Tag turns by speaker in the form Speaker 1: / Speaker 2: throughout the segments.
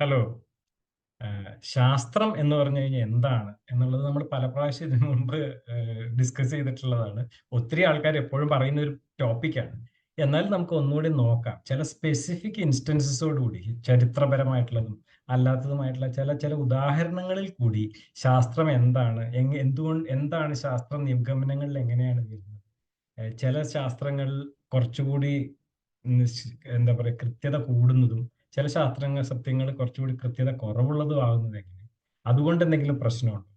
Speaker 1: Hello ശാസ്ത്രം എന്ന് പറഞ്ഞു കഴിഞ്ഞാൽ എന്താണ് എന്നുള്ളത് നമ്മൾ പല പ്രാവശ്യം ഇതിനു മുമ്പ് ഡിസ്കസ് ചെയ്തിട്ടുള്ളതാണ്. ഒത്തിരി ആൾക്കാർ എപ്പോഴും പറയുന്ന ഒരു ടോപ്പിക്കാണ് എന്നാൽ നമുക്ക് ഒന്നുകൂടി നോക്കാം. ചില സ്പെസിഫിക് ഇൻസ്റ്റൻസസോടുകൂടി ചരിത്രപരമായിട്ടുള്ളതും അല്ലാത്തതുമായിട്ടുള്ള ചില ചില ഉദാഹരണങ്ങളിൽ കൂടി ശാസ്ത്രം എന്താണ് എങ് എന്തുകൊണ്ട് എന്താണ് ശാസ്ത്ര നിഗമനങ്ങളിൽ എങ്ങനെയാണ് വരുന്നത്? ചില ശാസ്ത്രങ്ങൾ കുറച്ചുകൂടി എന്താ പറയുക കൃത്യത കൂടുന്നതും ചില ശാസ്ത്രങ്ങൾ സത്യങ്ങൾ കുറച്ചുകൂടി കൃത്യത കുറവുള്ളതും ആകുന്നത് എങ്ങനെ അതുകൊണ്ട് എന്തെങ്കിലും പ്രശ്നമുണ്ടോ?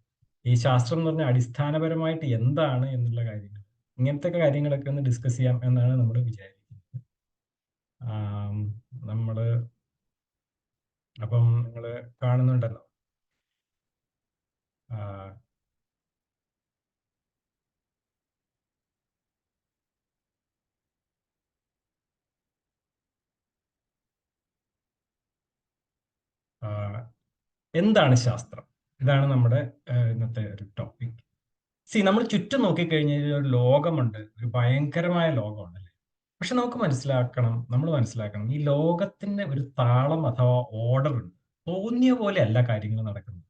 Speaker 1: ഈ ശാസ്ത്രം എന്ന് പറഞ്ഞാൽ അടിസ്ഥാനപരമായിട്ട് എന്താണ് എന്നുള്ള കാര്യങ്ങൾ. ഇങ്ങനത്തെ കാര്യങ്ങളൊക്കെ ഒന്ന് ഡിസ്കസ് ചെയ്യാം എന്നാണ് നമ്മൾ വിചാരിക്കുന്നത്. നമ്മൾ അപ്പം നിങ്ങൾ കാണുന്നുണ്ടല്ലോ. എന്താണ് ശാസ്ത്രം? ഇതാണ് നമ്മുടെ ഇന്നത്തെ ഒരു ടോപ്പിക് സി നമ്മൾ ചുറ്റും നോക്കിക്കഴിഞ്ഞാൽ ഒരു ലോകമുണ്ട്. ഒരു ഭയങ്കരമായ ലോകമുണ്ടല്ലേ? പക്ഷെ നമുക്ക് മനസ്സിലാക്കണം നമ്മൾ മനസ്സിലാക്കണം ഈ ലോകത്തിന്റെ ഒരു താളം അഥവാ ഓർഡർ ഉണ്ട്. തോന്നിയ പോലെ അല്ല കാര്യങ്ങൾ നടക്കുന്നത്.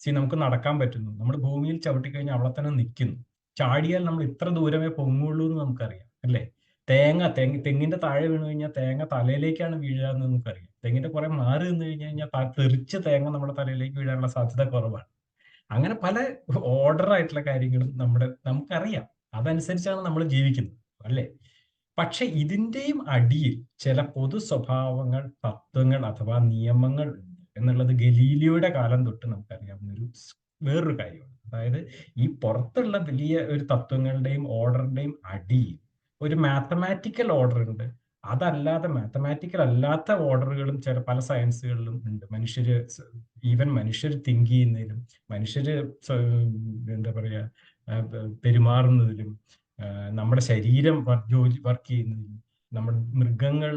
Speaker 1: സി നമുക്ക് നടക്കാൻ പറ്റുന്നു. നമ്മൾ ഭൂമിയിൽ ചവിട്ടിക്കഴിഞ്ഞാൽ അവിടെ തന്നെ നിൽക്കുന്നു. ചാടിയാൽ നമ്മൾ ഇത്ര ദൂരമേ പൊങ്ങുള്ളൂ എന്ന് നമുക്കറിയാം അല്ലേ? തേങ്ങ തെങ്ങ് തെങ്ങിന്റെ താഴെ വീണു കഴിഞ്ഞാൽ തേങ്ങ തലയിലേക്കാണ് വീഴുക എന്ന് നമുക്കറിയാം. തെങ്ങിന്റെ കുറെ മാറി നിന്ന് കഴിഞ്ഞു കഴിഞ്ഞാൽ തെറിച്ച് തേങ്ങ നമ്മുടെ തലയിലേക്ക് വീഴാനുള്ള സാധ്യത കുറവാണ്. അങ്ങനെ പല ഓർഡർ ആയിട്ടുള്ള കാര്യങ്ങളും നമ്മുടെ നമുക്കറിയാം. അതനുസരിച്ചാണ് നമ്മൾ ജീവിക്കുന്നത് അല്ലേ? പക്ഷെ ഇതിന്റെയും അടിയിൽ ചില പൊതു സ്വഭാവങ്ങൾ തത്വങ്ങൾ അഥവാ നിയമങ്ങൾ എന്നുള്ളത് ഗലീലിയോയുടെ കാലം തൊട്ട് നമുക്കറിയാവുന്ന ഒരു വേറൊരു കാര്യമാണ്. അതായത് ഈ പുറത്തുള്ള വലിയ ഒരു തത്വങ്ങളുടെയും ഓർഡറിന്റെയും അടിയിൽ ഒരു മാത്തമാറ്റിക്കൽ ഓർഡർ ഉണ്ട്. അതല്ലാതെ മാത്തമാറ്റിക്കൽ അല്ലാത്ത ഓർഡറുകളും ചില പല സയൻസുകളിലും ഉണ്ട്. മനുഷ്യര് ഈവൻ മനുഷ്യർ തിങ്ക് ചെയ്യുന്നതിലും മനുഷ്യര് എന്താ പറയാ പെരുമാറുന്നതിലും നമ്മുടെ ശരീരം ജോലി വർക്ക് ചെയ്യുന്നതിലും നമ്മുടെ മൃഗങ്ങൾ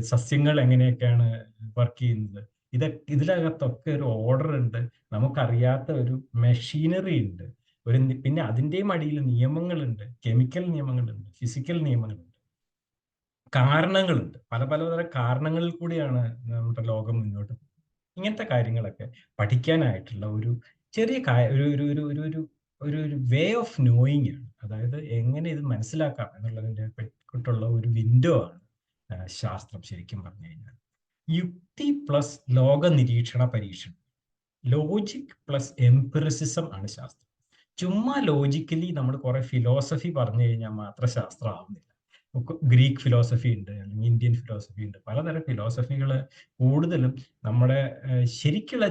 Speaker 1: സസ്യങ്ങൾ എങ്ങനെയൊക്കെയാണ് വർക്ക് ചെയ്യുന്നത്? ഇത് ഇതിനകത്തൊക്കെ ഒരു ഓർഡർ ഉണ്ട്. നമുക്കറിയാത്ത ഒരു മെഷീനറി ഉണ്ട്. ഒരു പിന്നെ അതിന്റെയും അടിയിൽ നിയമങ്ങളുണ്ട്. കെമിക്കൽ നിയമങ്ങളുണ്ട്. ഫിസിക്കൽ നിയമങ്ങളുണ്ട്. കാരണങ്ങളുണ്ട്. പല പലതരം കാരണങ്ങളിൽ കൂടിയാണ് നമ്മുടെ ലോകം മുന്നോട്ട് ഇങ്ങനത്തെ കാര്യങ്ങളൊക്കെ പഠിക്കാനായിട്ടുള്ള ഒരു ചെറിയ ഒരു ഒരു ഒരു ഒരു ഒരു ഒരു ഒരു വേ ഓഫ് നോയിങ് ആണ്. അതായത് എങ്ങനെ ഇത് മനസ്സിലാക്കാം എന്നുള്ളതിന്റെ പെട്ടുള്ള ഒരു വിൻഡോ ആണ് ശാസ്ത്രം ശരിക്കും പറഞ്ഞു കഴിഞ്ഞാൽ. യുക്തി പ്ലസ് ലോക നിരീക്ഷണ പരീക്ഷണം. ലോജിക് പ്ലസ് എംപിറിസിസം ആണ് ശാസ്ത്രം. ചുമ്മാ ലോജിക്കലി നമ്മൾ കുറെ ഫിലോസഫി പറഞ്ഞു കഴിഞ്ഞാൽ മാത്രം ശാസ്ത്രം ആവുന്നില്ല. ഗ്രീക്ക് ഫിലോസഫി ഉണ്ട് അല്ലെങ്കിൽ ഇന്ത്യൻ ഫിലോസഫി ഉണ്ട്. പലതരം ഫിലോസഫികൾ കൂടുതലും നമ്മുടെ ശരിക്കുള്ള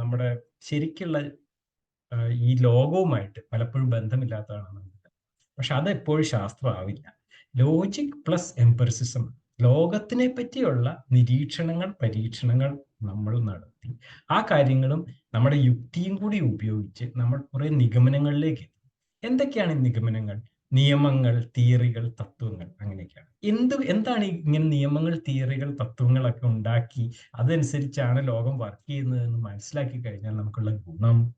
Speaker 1: നമ്മുടെ ശരിക്കുള്ള ഈ ലോകവുമായിട്ട് പലപ്പോഴും ബന്ധമില്ലാത്തതാണ് നമുക്ക് പക്ഷെ അത് എപ്പോഴും ശാസ്ത്രമാവില്ല. ലോജിക് പ്ലസ് എംപെറിസിസം ലോകത്തിനെ പറ്റിയുള്ള നിരീക്ഷണങ്ങൾ പരീക്ഷണങ്ങൾ നമ്മൾ നടത്തി. ആ കാര്യങ്ങളും നമ്മുടെ യുക്തിയും കൂടി ഉപയോഗിച്ച് നമ്മൾ കുറെ നിഗമനങ്ങളിലേക്ക് എന്തൊക്കെയാണ് ഈ നിഗമനങ്ങൾ? നിയമങ്ങൾ തിയറികൾ തത്വങ്ങൾ അങ്ങനെയൊക്കെയാണ്. എന്ത് എന്താണ് ഇങ്ങനെ നിയമങ്ങൾ തിയറികൾ തത്വങ്ങളൊക്കെ ഉണ്ടാക്കി അതനുസരിച്ചാണ് ലോകം വർക്ക് ചെയ്യുന്നതെന്ന് മനസ്സിലാക്കി കഴിഞ്ഞാൽ നമുക്കുള്ള ഗുണം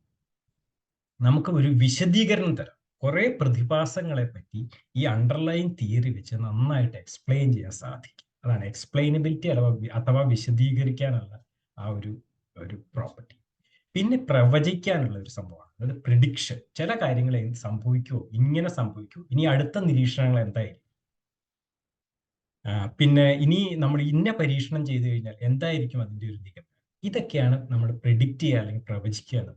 Speaker 1: നമുക്ക് ഒരു വിശദീകരണം തരാം. കുറെ പ്രതിഭാസങ്ങളെ പറ്റി ഈ അണ്ടർലൈൻ തിയറി വെച്ച് നന്നായിട്ട് എക്സ്പ്ലെയിൻ ചെയ്യാൻ സാധിക്കും. അതാണ് എക്സ്പ്ലെയിനബിലിറ്റി അഥവാ അഥവാ വിശദീകരിക്കാനുള്ള ആ ഒരു ഒരു പ്രോപ്പർട്ടി പിന്നെ പ്രവചിക്കാനുള്ള ഒരു സംഭവമാണ്. അതായത് പ്രിഡിക്ഷൻ ചില കാര്യങ്ങൾ സംഭവിക്കുമോ ഇങ്ങനെ സംഭവിക്കൂ ഇനി അടുത്ത നിരീക്ഷണങ്ങൾ എന്തായിരിക്കും? പിന്നെ ഇനി നമ്മൾ ഇന്ന പരീക്ഷണം ചെയ്തു കഴിഞ്ഞാൽ എന്തായിരിക്കും അതിന്റെ ഒരു നിഗമനം? ഇതൊക്കെയാണ് നമ്മൾ പ്രിഡിക്റ്റ് ചെയ്യുക അല്ലെങ്കിൽ പ്രവചിക്കുക എന്ന്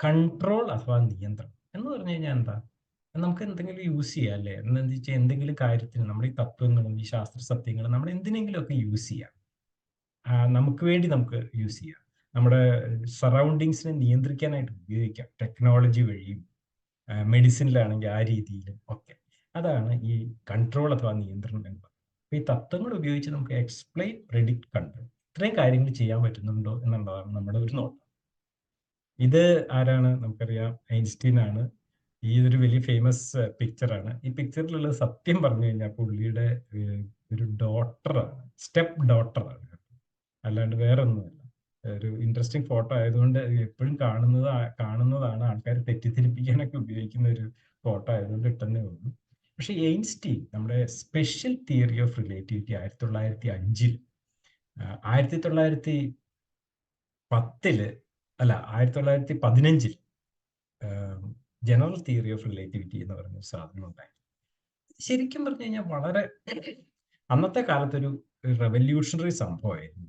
Speaker 1: കൺട്രോൾ അഥവാ നിയന്ത്രണം എന്ന് പറഞ്ഞു കഴിഞ്ഞാൽ എന്താ? നമുക്ക് എന്തെങ്കിലും യൂസ് ചെയ്യാം അല്ലേ? എന്താ വെച്ചാൽ എന്തെങ്കിലും കാര്യത്തിന് നമ്മുടെ ഈ തത്വങ്ങളും ഈ ശാസ്ത്ര സത്യങ്ങളും നമ്മൾ എന്തിനെങ്കിലും ഒക്കെ യൂസ് ചെയ്യാം നമുക്ക് വേണ്ടി നമുക്ക് യൂസ് ചെയ്യാം. നമ്മുടെ സറൗണ്ടിങ്സിനെ നിയന്ത്രിക്കാനായിട്ട് ഉപയോഗിക്കാം. ടെക്നോളജി വഴിയും മെഡിസിനിലാണെങ്കിൽ ആ രീതിയിലും ഒക്കെ. അതാണ് ഈ കൺട്രോൾ അഥവാ നിയന്ത്രണം എന്ന് പറയുന്നത്. അപ്പൊ ഈ തത്വങ്ങൾ ഉപയോഗിച്ച് നമുക്ക് എക്സ്പ്ലെയിൻ പ്രെഡിക്ട് കൺട്രോൾ ഇത്രയും കാര്യങ്ങൾ ചെയ്യാൻ പറ്റുന്നുണ്ടോ എന്നുള്ളതാണ് നമ്മുടെ ഒരു നോട്ടം. ഇത് ആരാണ്? നമുക്കറിയാം ഐൻസ്റ്റീൻ ആണ് ഈ ഒരു വലിയ ഫേമസ് പിക്ചറാണ് ഈ പിക്ചറിലുള്ള സത്യം പറഞ്ഞു കഴിഞ്ഞാൽ പുള്ളിയുടെ ഒരു ഡോട്ടറാണ് സ്റ്റെപ്പ് ഡോട്ടറാണ് അല്ലാണ്ട് വേറെ ഒന്നുമല്ല ഒരു ഇൻട്രസ്റ്റിംഗ് ഫോട്ടോ ആയതുകൊണ്ട് എപ്പോഴും കാണുന്നത് കാണുന്നതാണ് ആൾക്കാർ തെറ്റിദ്ധരിപ്പിക്കാനൊക്കെ ഉപയോഗിക്കുന്ന ഒരു ഫോട്ടോ ആയതുകൊണ്ട് ഇട്ടെന്നേ ഉള്ളൂ. പക്ഷെ എയിൻസ്റ്റീൻ നമ്മുടെ സ്പെഷ്യൽ തിയറി ഓഫ് റിലേറ്റിവിറ്റി ആയിരത്തി തൊള്ളായിരത്തി അഞ്ചിൽ ആയിരത്തി തൊള്ളായിരത്തി പത്തിൽ അല്ല ആയിരത്തി തൊള്ളായിരത്തി പതിനഞ്ചിൽ ജനറൽ തിയറി ഓഫ് റിലേറ്റിവിറ്റി എന്ന് പറഞ്ഞ സാധനം ഉണ്ടായി. ശരിക്കും പറഞ്ഞു കഴിഞ്ഞാൽ വളരെ അന്നത്തെ കാലത്തൊരു റെവല്യൂഷണറി സംഭവമായിരുന്നു.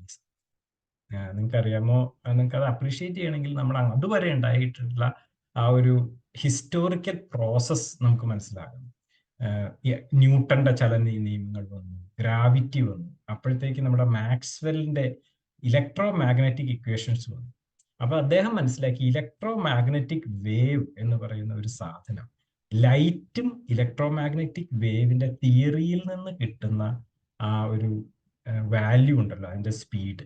Speaker 1: നിങ്ങൾക്ക് അറിയാമോ നിങ്ങൾക്ക് അത് അപ്രീഷിയേറ്റ് ചെയ്യണമെങ്കിൽ നമ്മൾ അതുവരെ ഉണ്ടായിട്ടുള്ള ആ ഒരു ഹിസ്റ്റോറിക്കൽ പ്രോസസ് നമുക്ക് മനസ്സിലാകും ന്യൂട്ടന്റെ ചലന നിയമങ്ങൾ വന്നു ഗ്രാവിറ്റി വന്നു അപ്പോഴത്തേക്ക് നമ്മുടെ മാക്സ്വെല്ലിന്റെ ഇലക്ട്രോ മാഗ്നറ്റിക് ഇക്വേഷൻസ് വന്നു. അപ്പൊ അദ്ദേഹം മനസ്സിലാക്കി ഇലക്ട്രോ മാഗ്നറ്റിക് വേവ് എന്ന് പറയുന്ന ഒരു സാധനം ലൈറ്റും ഇലക്ട്രോ മാഗ്നറ്റിക് വേവിന്റെ തിയറിയിൽ നിന്ന് കിട്ടുന്ന ആ ഒരു വാല്യൂ ഉണ്ടല്ലോ അതിന്റെ സ്പീഡ്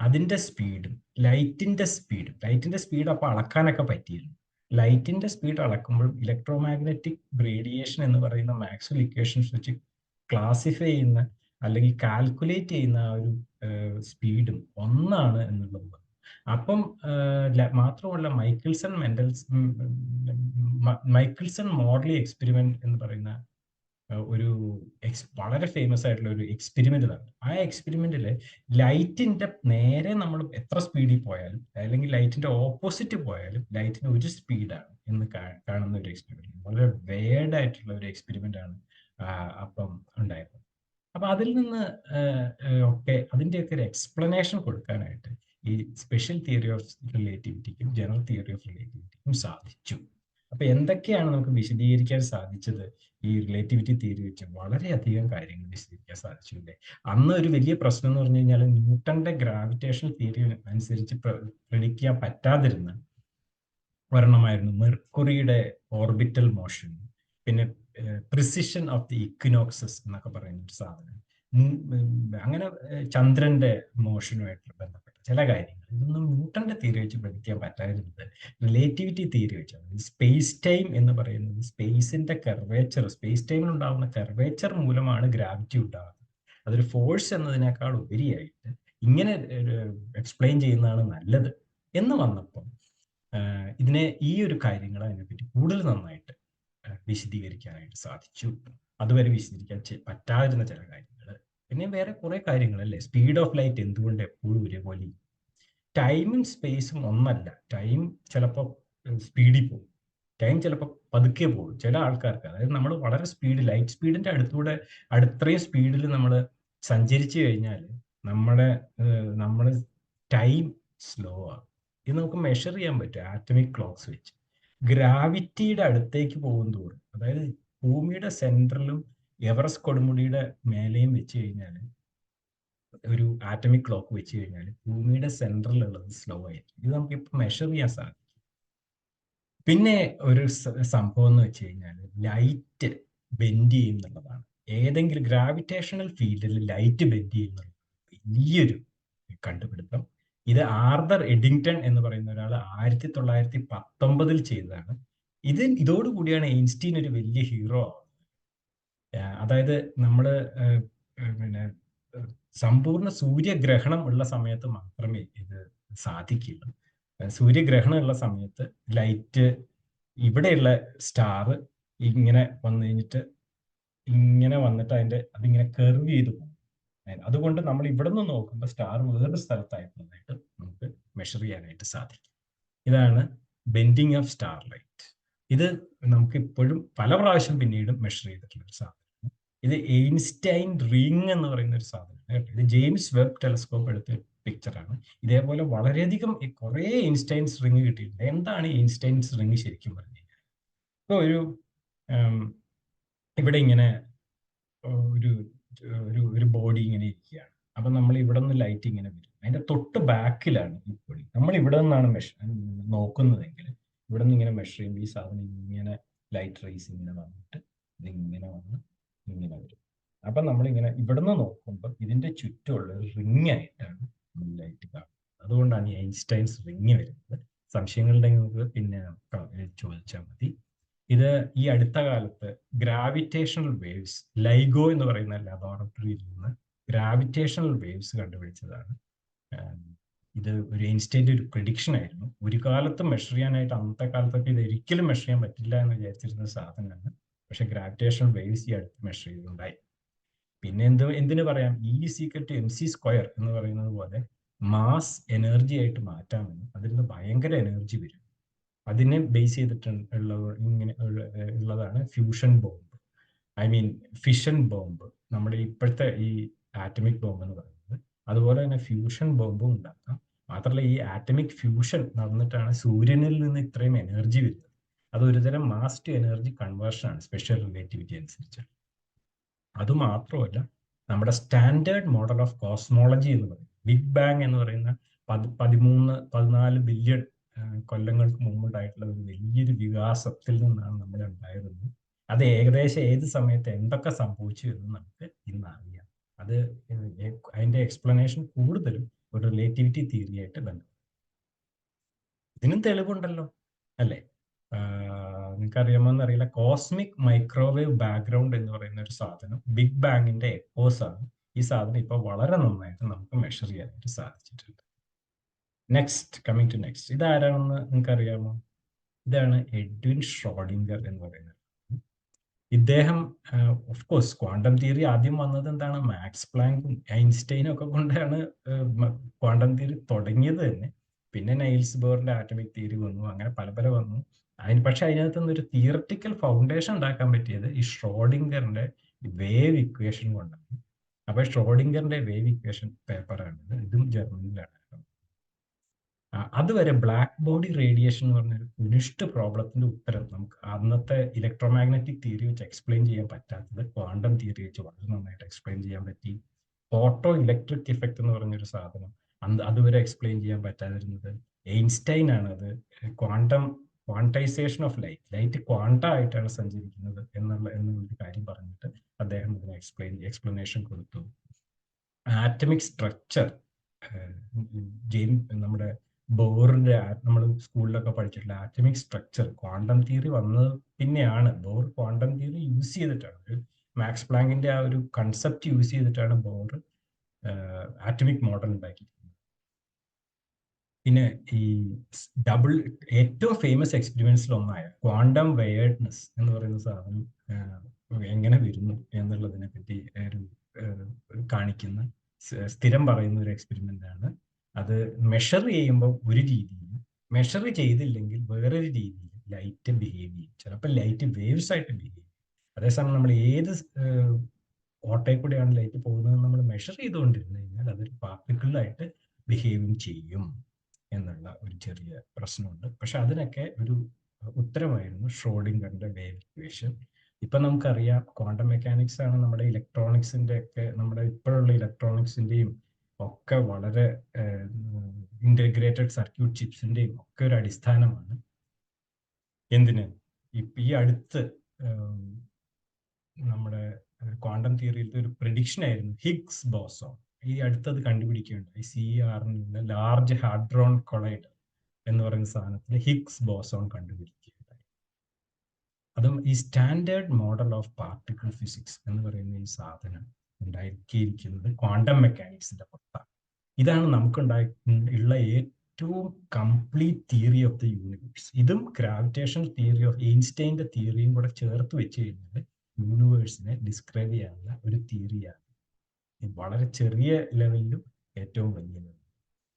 Speaker 1: അതിന്റെ സ്പീഡും ലൈറ്റിന്റെ സ്പീഡും ലൈറ്റിന്റെ സ്പീഡ് അപ്പോൾ അളക്കാനൊക്കെ പറ്റിയിരുന്നു. ലൈറ്റിന്റെ സ്പീഡ് അളക്കുമ്പോൾ ഇലക്ട്രോ മാഗ്നറ്റിക് റേഡിയേഷൻ എന്ന് പറയുന്ന മാക്സ്വൽ ഇക്വേഷൻസ് വെച്ച് ക്ലാസിഫൈ ചെയ്യുന്ന അല്ലെങ്കിൽ കാൽക്കുലേറ്റ് ചെയ്യുന്ന ആ ഒരു സ്പീഡും ഒന്നാണ് എന്നുള്ളത്. അപ്പം മാത്രമല്ല മൈക്കിൾസൺ മെന്റൽസ് മൈക്കിൾസൺ മോഡലി എക്സ്പെരിമെന്റ് എന്ന് പറയുന്ന ഒരു എക്സ് വളരെ ഫേമസ് ആയിട്ടുള്ള ഒരു എക്സ്പെരിമെന്റ് ആണ് ആ എക്സ്പെരിമെന്റിൽ ലൈറ്റിന്റെ നേരെ നമ്മൾ എത്ര സ്പീഡിൽ പോയാലും അല്ലെങ്കിൽ ലൈറ്റിന്റെ ഓപ്പോസിറ്റ് പോയാലും ലൈറ്റിന് ഒരു സ്പീഡാണ് എന്ന് കാണുന്ന ഒരു എക്സ്പെരിമെന്റ് വളരെ വേർഡ് ആയിട്ടുള്ള ഒരു എക്സ്പെരിമെന്റ് ആണ് അപ്പം ഉണ്ടായത്. അപ്പൊ അതിൽ നിന്ന് ഒക്കെ അതിന്റെയൊക്കെ ഒരു എക്സ്പ്ലനേഷൻ കൊടുക്കാനായിട്ട് ഈ സ്പെഷ്യൽ തിയറി ഓഫ് റിലേറ്റിവിറ്റിക്കും ജനറൽ തിയറി ഓഫ് റിലേറ്റിവിറ്റിക്കും സാധിച്ചു. അപ്പൊ എന്തൊക്കെയാണ് നമുക്ക് വിശദീകരിക്കാൻ സാധിച്ചത്? ഈ റിലേറ്റിവിറ്റി തിയറി വെച്ച് വളരെയധികം കാര്യങ്ങൾ വിശദീകരിക്കാൻ സാധിച്ചു അല്ലേ അന്ന് ഒരു വലിയ പ്രശ്നം എന്ന് പറഞ്ഞു കഴിഞ്ഞാൽ ന്യൂട്ടന്റെ ഗ്രാവിറ്റേഷൻ തിയറി അനുസരിച്ച് പ്രടിക്കാൻ പറ്റാതിരുന്ന ഒരെണ്ണമായിരുന്നു മെർക്കുറിയുടെ ഓർബിറ്റൽ മോഷൻ പിന്നെ പ്രിസിഷൻ ഓഫ് ദി ഇക്വിനോക്സസ് എന്നൊക്കെ പറയുന്ന ഒരു സാധനം. അങ്ങനെ ചന്ദ്രന്റെ മോഷനുമായിട്ട് ബന്ധപ്പെട്ട ചില കാര്യങ്ങൾ. ഇതൊന്നും ന്യൂട്ടന്റെ തീരെ വെച്ച് പഠിക്കാൻ പറ്റാതിരുന്നത് റിലേറ്റിവിറ്റി തീരെ വെച്ചാണ്. സ്പേസ് ടൈം എന്ന് പറയുന്നത് സ്പേസിന്റെ കർവേച്ചർ സ്പേസ് ടൈമിൽ ഉണ്ടാകുന്ന കർവേച്ചർ മൂലമാണ് ഗ്രാവിറ്റി ഉണ്ടാകുന്നത് അതൊരു ഫോഴ്സ് എന്നതിനേക്കാൾ ഉപരിയായിട്ട് ഇങ്ങനെ എക്സ്പ്ലെയിൻ ചെയ്യുന്നതാണ് നല്ലത് എന്ന് വന്നപ്പം ഇതിനെ ഈ ഒരു കാര്യങ്ങൾ അതിനെപ്പറ്റി കൂടുതൽ നന്നായിട്ട് വിശദീകരിക്കാനായിട്ട് സാധിച്ചു. അതുവരെ വിശദീകരിക്കാൻ പറ്റാതിരുന്ന ചില കാര്യങ്ങൾ. പിന്നെ വേറെ കുറെ കാര്യങ്ങളല്ലേ? സ്പീഡ് ഓഫ് ലൈറ്റ് എന്തുകൊണ്ട് എപ്പോഴും ഒരേപോലെ ടൈമും സ്പേസും ഒന്നല്ല. ടൈം ചിലപ്പോൾ സ്പീഡിൽ പോകും. ടൈം ചിലപ്പോൾ പതുക്കെ പോകും. ചില ആൾക്കാർക്ക് അതായത് നമ്മൾ വളരെ സ്പീഡ് ലൈറ്റ് സ്പീഡിന്റെ അടുത്തൂടെ അടുത്തയും സ്പീഡിൽ നമ്മൾ സഞ്ചരിച്ചു കഴിഞ്ഞാൽ നമ്മുടെ നമ്മൾ ടൈം സ്ലോ ആണ് ഇത് നമുക്ക് മെഷർ ചെയ്യാൻ പറ്റും ആറ്റമിക് ക്ലോക്സ് വെച്ച്. ഗ്രാവിറ്റിയുടെ അടുത്തേക്ക് പോകും തോറും. അതായത് ഭൂമിയുടെ സെൻട്രലും എവറസ്റ്റ് കൊടുമുടിയുടെ മേലെയും വെച്ച് കഴിഞ്ഞാൽ ഒരു ആറ്റമിക് ക്ലോക്ക് വെച്ച് കഴിഞ്ഞാൽ ഭൂമിയുടെ സെൻട്രലുള്ളത് സ്ലോ ആയിരിക്കും. ഇത് നമുക്ക് ഇപ്പൊ മെഷർ ചെയ്യാൻ സാധിക്കും. പിന്നെ ഒരു സംഭവം എന്ന് വെച്ച് കഴിഞ്ഞാൽ ലൈറ്റ് ബെൻഡ് ചെയ്യും എന്നുള്ളതാണ്. ഏതെങ്കിലും ഗ്രാവിറ്റേഷണൽ ഫീൽഡിൽ ലൈറ്റ് ബെൻഡ് ചെയ്യും വലിയൊരു കണ്ടുപിടുത്തം. ഇത് ആർദർ എഡിങ്ടൺ എന്ന് പറയുന്ന ഒരാൾ ആയിരത്തി തൊള്ളായിരത്തി പത്തൊമ്പതിൽ ചെയ്തതാണ്. ഇത് ഇതോടുകൂടിയാണ് എയിൻസ്റ്റീൻ ഒരു വലിയ ഹീറോ ആവുന്നത് അതായത് നമ്മൾ പിന്നെ സമ്പൂർണ സൂര്യഗ്രഹണം ഉള്ള സമയത്ത് മാത്രമേ ഇത് സാധിക്കുള്ളൂ സൂര്യഗ്രഹണം ഉള്ള സമയത്ത് ലൈറ്റ് ഇവിടെയുള്ള സ്റ്റാർ ഇങ്ങനെ വന്നു കഴിഞ്ഞിട്ട് ഇങ്ങനെ വന്നിട്ട് അതിന്റെ അതിങ്ങനെ കെർവ് ചെയ്ത് പോകും. അതുകൊണ്ട് നമ്മൾ ഇവിടെ നിന്ന് നോക്കുമ്പോൾ സ്റ്റാർ വേറൊരു സ്ഥലത്തായിട്ടുള്ളതായിട്ട് നമുക്ക് മെഷർ ചെയ്യാനായിട്ട് സാധിക്കും. ഇതാണ് ബെൻഡിങ് ഓഫ് സ്റ്റാർ ലൈറ്റ് ഇത് നമുക്ക് ഇപ്പോഴും പല പ്രാവശ്യം പിന്നീടും മെഷർ ചെയ്തിട്ടുള്ള സാധനം. ഇത് എയിൻസ്റ്റൈൻ റിങ് എന്ന് പറയുന്ന ഒരു സാധനം ഇത് ജെയിംസ് വെബ് ടെലസ്കോപ്പ് എടുത്ത പിക്ചറാണ് ഇതേപോലെ വളരെയധികം കുറേ എയിൻസ്റ്റൈൻസ് റിങ് കിട്ടിയിട്ടുണ്ട്. എന്താണ് എയിൻസ്റ്റൈൻസ് റിങ് ശരിക്കും പറഞ്ഞു കഴിഞ്ഞാൽ ഇപ്പോൾ ഒരു ഇവിടെ ഇങ്ങനെ ഒരു ഒരു ഒരു ബോഡി ഇങ്ങനെ ഇരിക്കുകയാണ്. അപ്പൊ നമ്മൾ ഇവിടെ നിന്ന് ലൈറ്റ് ഇങ്ങനെ വരും. അതിന്റെ തൊട്ട് ബാക്കിലാണ് ഈ ബോഡി നമ്മൾ ഇവിടെ നിന്നാണ് മെഷർ നോക്കുന്നതെങ്കിൽ ഇവിടെ നിന്ന് ഇങ്ങനെ മെഷർ ചെയ്യുമ്പോൾ ഈ സാധനം ഇങ്ങനെ ലൈറ്റ് റേസ് ഇങ്ങനെ വന്നിട്ട് ഇതിങ്ങനെ വന്ന് ഇങ്ങനെ വരും. അപ്പൊ നമ്മളിങ്ങനെ ഇവിടുന്ന് നോക്കുമ്പോൾ ഇതിന്റെ ചുറ്റുമുള്ള ഒരു റിങ് ആയിട്ടാണ് ലൈറ്റ് കാണുന്നത്. അതുകൊണ്ടാണ് ഈ ഐൻസ്റ്റൈൻസ് റിങ് വരുന്നത്. സംശയങ്ങളുണ്ടെങ്കിൽ നമുക്ക് പിന്നെ ചോദിച്ചാൽ മതി. ഇത് ഈ അടുത്ത കാലത്ത് ഗ്രാവിറ്റേഷണൽ വേവ്സ് ലൈഗോ എന്ന് പറയുന്ന ലബോറട്ടറിയിൽ നിന്ന് ഗ്രാവിറ്റേഷണൽ വേവ്സ് കണ്ടുപിടിച്ചതാണ്. ഇത് ഒരു ഇൻസ്റ്റന്റ് ഒരു പ്രഡിക്ഷൻ ആയിരുന്നു. ഒരു കാലത്ത് മെഷർ ചെയ്യാനായിട്ട് അന്നത്തെ കാലത്തൊക്കെ ഇത് ഒരിക്കലും മെഷർ ചെയ്യാൻ പറ്റില്ല എന്ന് വിചാരിച്ചിരുന്ന സാധനമാണ്. പക്ഷെ ഗ്രാവിറ്റേഷൻ വേവ്സ് ഈ അടുത്ത് മെഷർ ചെയ്തുണ്ടായി പിന്നെ എന്ത് എന്തിനു പറയാം? E equal to M C square എന്ന് പറയുന്നത് പോലെ മാസ് എനർജി ആയിട്ട് മാറ്റാമെന്ന് അതിൽ നിന്ന് ഭയങ്കര എനർജി വരും. അതിനെ ബേസ് ചെയ്തിട്ടുള്ള ഇങ്ങനെ ഉള്ളതാണ് fusion bomb I mean fission bomb നമ്മുടെ ഇപ്പോഴത്തെ ഈ ആറ്റമിക് ബോംബ് എന്ന് പറയുന്നത്. അതുപോലെ തന്നെ ഫ്യൂഷൻ ബോംബും ഉണ്ടാക്കാം. മാത്രമല്ല ഈ ആറ്റമിക് ഫ്യൂഷൻ നടന്നിട്ടാണ് സൂര്യനിൽ നിന്ന് ഇത്രയും എനർജി വരുന്നത്. അത് ഒരുതരം മാസ് ടു എനർജി കൺവേർഷൻ ആണ് സ്പെഷ്യൽ റിലേറ്റിവിറ്റി അനുസരിച്ച്. അതുമാത്രമല്ല നമ്മുടെ സ്റ്റാൻഡേർഡ് മോഡൽ ഓഫ് കോസ്മോളജി എന്ന് പറയും. ബിഗ് ബാങ് എന്ന് പറയുന്ന പതി പതിമൂന്ന് പതിനാല് ബില്യൺ കൊല്ലങ്ങൾക്ക് മുമ്പുണ്ടായിട്ടുള്ള ഒരു വലിയൊരു വികാസത്തിൽ നിന്നാണ് നമ്മൾ ഉണ്ടായിരുന്നത്. അത് ഏകദേശം ഏത് സമയത്ത് എന്തൊക്കെ സംഭവിച്ചു എന്ന് നമുക്ക് ഇന്ന് അറിയാം. അത് അതിന്റെ എക്സ്പ്ലനേഷൻ കൂടുതലും ഒരു റിലേറ്റിവിറ്റി തിയറിയായിട്ട് ബന്ധം ഇതിനും തെളിവുണ്ടല്ലോ അല്ലേ? നിങ്ങൾക്ക് അറിയാമോ എന്നറിയില്ല കോസ്മിക് മൈക്രോവേവ് ബാക്ക്ഗ്രൗണ്ട് എന്ന് പറയുന്ന ഒരു സാധനം ബിഗ് ബാങ്ങിന്റെ എക്കോസ് ആണ് ഈ സാധനം ഇപ്പൊ വളരെ നന്നായിട്ട് നമുക്ക് മെഷർ ചെയ്യാനായിട്ട് സാധിച്ചിട്ടുണ്ട്. നെക്സ്റ്റ് കമ്മിങ് ടു നെക്സ്റ്റ് ഇതാരാണെന്ന് നിങ്ങൾക്ക് അറിയാമോ ഇതാണ് എഡ്വിൻ ഷ്രോഡിംഗർ എന്ന് പറയുന്നത് ഇദ്ദേഹം ഓഫ് കോഴ്സ് ക്വാണ്ടം തിയറി ആദ്യം വന്നത് എന്താണ്? മാക്സ് പ്ലാങ്കും ഐൻസ്റ്റൈനും ഒക്കെ കൊണ്ടാണ് ക്വാണ്ടം തിയറി തുടങ്ങിയത് തന്നെ. പിന്നെ നൈൽസ് ബോറിന്റെ ആറ്റമിക് തിയറി വന്നു. അങ്ങനെ പല പല വന്നു. അതിന് പക്ഷെ അതിനകത്ത് നിന്ന് ഒരു തിയറട്ടിക്കൽ ഫൗണ്ടേഷൻ ഉണ്ടാക്കാൻ പറ്റിയത് ഈ ഷ്രോഡിംഗറിന്റെ വേവ് ഇക്വേഷൻ കൊണ്ടാണ്. അപ്പൊ ഷ്രോഡിംഗറിന്റെ വേവ് ഇക്വേഷൻ പേപ്പറാണ് ഇതും ജർമ്മനിയിലാണ് അതുവരെ ബ്ലാക്ക് ബോഡി റേഡിയേഷൻ എന്ന് പറഞ്ഞൊരു ഒരു കുനിഷ്ഠ പ്രോബ്ലത്തിന്റെ ഉത്തരം നമുക്ക് അന്നത്തെ ഇലക്ട്രോമാഗ്നറ്റിക് തിയറി വെച്ച് എക്സ്പ്ലെയിൻ ചെയ്യാൻ പറ്റാത്തത് ക്വാണ്ടം തിയറി വെച്ച് വളരെ നന്നായിട്ട് എക്സ്പ്ലെയിൻ ചെയ്യാൻ പറ്റി. ഓട്ടോ ഇലക്ട്രിക് ഇഫക്റ്റ് എന്ന് പറഞ്ഞൊരു സാധനം അതുവരെ എക്സ്പ്ലെയിൻ ചെയ്യാൻ പറ്റാതിരുന്നത്. എയിൻസ്റ്റൈൻ ആണ് അത് quantum quantization of light light quanta ആയിട്ടാണ് സഞ്ചരിക്കുന്നത് എന്നുള്ള എന്നുള്ളൊരു കാര്യം പറഞ്ഞിട്ട് അദ്ദേഹം ഇതിനെ എക്സ്പ്ലെയിൻ എക്സ്പ്ലനേഷൻ കൊടുത്തു. ആറ്റമിക് സ്ട്രക്ചർ ജെയിം നമ്മുടെ ബോറിന്റെ നമ്മൾ സ്കൂളിലൊക്കെ പഠിച്ചിട്ടുള്ള ആറ്റമിക് സ്ട്രക്ചർ ക്വാണ്ടം തിയറി വന്നത് പിന്നെയാണ്. ബോർ ക്വാണ്ടം തിയറി യൂസ് ചെയ്തിട്ടാണ്. മാക്സ് പ്ലാങ്കിന്റെ ആ ഒരു കൺസെപ്റ്റ് യൂസ് ചെയ്തിട്ടാണ് ബോർ ആറ്റമിക് മോഡൽ ഉണ്ടാക്കിയിരിക്കുന്നത്. പിന്നെ ഈ ഡബിൾ ഏറ്റവും ഫേമസ് എക്സ്പെരിമെന്റ്സിൽ ഒന്നായ ക്വാണ്ടം വയേർഡ്നെസ് എന്ന് പറയുന്ന സാധനം എങ്ങനെ വരുന്നു എന്നുള്ളതിനെ പറ്റി ഒരു കാണിക്കുന്ന സ്ഥിരം പറയുന്ന ഒരു എക്സ്പെരിമെന്റ് ആണ്. അത് മെഷർ ചെയ്യുമ്പോൾ ഒരു രീതിയിൽ മെഷർ ചെയ്തില്ലെങ്കിൽ വേറൊരു രീതിയിൽ ലൈറ്റ് ബിഹേവ് ചെയ്യും. ചിലപ്പോൾ ലൈറ്റ് വേവ്സ് ആയിട്ട് ബിഹേവ് ചെയ്യും. അതേസമയം നമ്മൾ ഏത് ഓട്ടയിൽ കൂടെയാണ് ലൈറ്റ് പോകുന്നത് നമ്മൾ മെഷർ ചെയ്തുകൊണ്ടിരുന്നു കഴിഞ്ഞാൽ അതൊരു പാർട്ടിക്കിളായിട്ട് ബിഹേവിങ് ചെയ്യും. എന്നുള്ള ഒരു ചെറിയ പ്രശ്നമുണ്ട്. പക്ഷെ അതിനൊക്കെ ഒരു ഉത്തരമായിരുന്നു ഷ്രോഡിംഗറിന്റെ വേവ് ഇക്വേഷൻ. ഇപ്പൊ നമുക്കറിയാം ക്വാണ്ടം മെക്കാനിക്സ് ആണ് നമ്മുടെ ഇലക്ട്രോണിക്സിന്റെ ഒക്കെ നമ്മുടെ ഇപ്പോഴുള്ള ഇലക്ട്രോണിക്സിന്റെയും ഒക്കെ വളരെ ഇന്റഗ്രേറ്റഡ് സർക്യൂട്ട് ചിപ്സിന്റെയും ഒക്കെ ഒരു അടിസ്ഥാനമാണ്. എന്തിന്? ഈ അടുത്ത് നമ്മുടെ ക്വാണ്ടം തിയറിയിലത്തെ ഒരു പ്രഡിക്ഷൻ ആയിരുന്നു ഹിഗ്സ് ബോസോൺ. ഈ അടുത്തത് കണ്ടുപിടിക്കുകയുണ്ടായി സി ആറിനുള്ള ലാർജ് ഹാഡ്രോൺ കൊളൈഡർ എന്ന് പറയുന്ന സാധനത്തിൽ ഹിഗ്സ് ബോസോൺ കണ്ടുപിടിക്കുകയുണ്ടായി അതും ഈ standard model of particle physics എന്ന് പറയുന്ന ഈ സാധനം ഉണ്ടാക്കിയിരിക്കുന്നത് ക്വാണ്ടം മെക്കാനിക്സിന്റെ പുറത്താണ്. ഇതാണ് നമുക്കുണ്ടായി ഉള്ള ഏറ്റവും complete theory of the universe ഇതും ഗ്രാവിറ്റേഷൻ തിയറി ഓഫ് എയിൻസ്റ്റൈന്റെ തിയറിയും കൂടെ ചേർത്ത് വെച്ച് കഴിഞ്ഞാൽ യൂണിവേഴ്സിനെ ഡിസ്ക്രൈബ് ചെയ്യാനുള്ള ഒരു തിയറിയാണ് വളരെ ചെറിയ ലെവലിലും ഏറ്റവും വലിയ ലെവലിലും.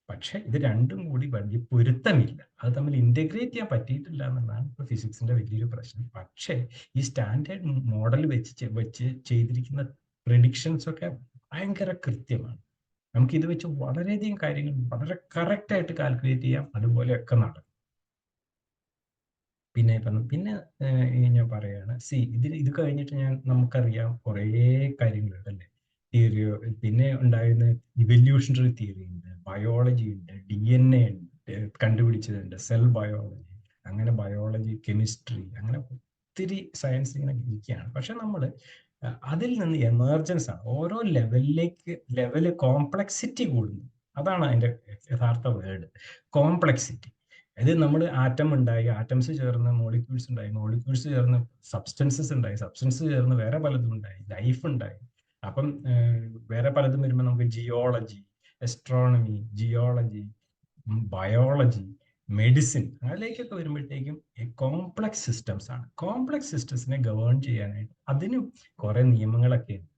Speaker 1: പക്ഷെ ഇത് രണ്ടും കൂടി വലിയ പൊരുത്തമില്ല. അത് തമ്മിൽ ഇന്റഗ്രേറ്റ് ചെയ്യാൻ പറ്റിയിട്ടില്ല എന്നുള്ളതാണ് ഇപ്പോൾ ഫിസിക്സിന്റെ വലിയൊരു പ്രശ്നം. പക്ഷേ ഈ സ്റ്റാൻഡേർഡ് മോഡൽ വെച്ച് വെച്ച് ചെയ്തിരിക്കുന്ന പ്രിഡിക്ഷൻസ് ഒക്കെ ഭയങ്കര കൃത്യമാണ്. നമുക്ക് ഇത് വെച്ച് വളരെയധികം കാര്യങ്ങൾ വളരെ കറക്റ്റ് ആയിട്ട് കാൽക്കുലേറ്റ് ചെയ്യാം. അതുപോലെയൊക്കെ നടക്കും. പിന്നെ ഇപ്പം പിന്നെ ഞാൻ പറയുകയാണ് സി ഇതിൽ ഇത് കഴിഞ്ഞിട്ട് ഞാൻ നമുക്കറിയാം കുറേ കാര്യങ്ങളുണ്ട് അല്ലേ? തിയറി പിന്നെ ഉണ്ടായിരുന്ന ഇവല്യൂഷണറി തിയറി ഉണ്ട് ബയോളജി ഉണ്ട് ഡി എൻ എ ഉണ്ട് കണ്ടുപിടിച്ചതുണ്ട് സെൽ ബയോളജി അങ്ങനെ ബയോളജി കെമിസ്ട്രി അങ്ങനെ ഒത്തിരി സയൻസ് ഇങ്ങനെ ഇരിക്കുകയാണ്. പക്ഷെ നമ്മൾ അതിൽ നിന്ന് എമർജൻസ് ആണ്. ഓരോ ലെവലിലേക്ക് ലെവൽ കോംപ്ലക്സിറ്റി കൂടുന്നു. അതാണ് അതിന്റെ യഥാർത്ഥ വേർഡ് കോംപ്ലക്സിറ്റി ഇത് നമ്മൾ ആറ്റം ഉണ്ടായി ആറ്റംസ് ചേർന്ന് മോളിക്യൂൾസ് ഉണ്ടായി മോളിക്യൂൾസ് ചേർന്ന് സബ്സ്റ്റൻസസ് ഉണ്ടായി സബ്സ്റ്റൻസ് ചേർന്ന് വേറെ പലതും ഉണ്ടായി ലൈഫ് ഉണ്ടായി. അപ്പം വേറെ പലതും വരുമ്പോൾ നമുക്ക് geology astronomy geology biology medicine അതിലേക്കൊക്കെ വരുമ്പോഴത്തേക്കും കോംപ്ലക്സ് സിസ്റ്റംസ് ആണ്. കോംപ്ലക്സ് സിസ്റ്റംസിനെ ഗവേൺ ചെയ്യാനായിട്ട് അതിനും കുറെ നിയമങ്ങളൊക്കെ ഉണ്ട്.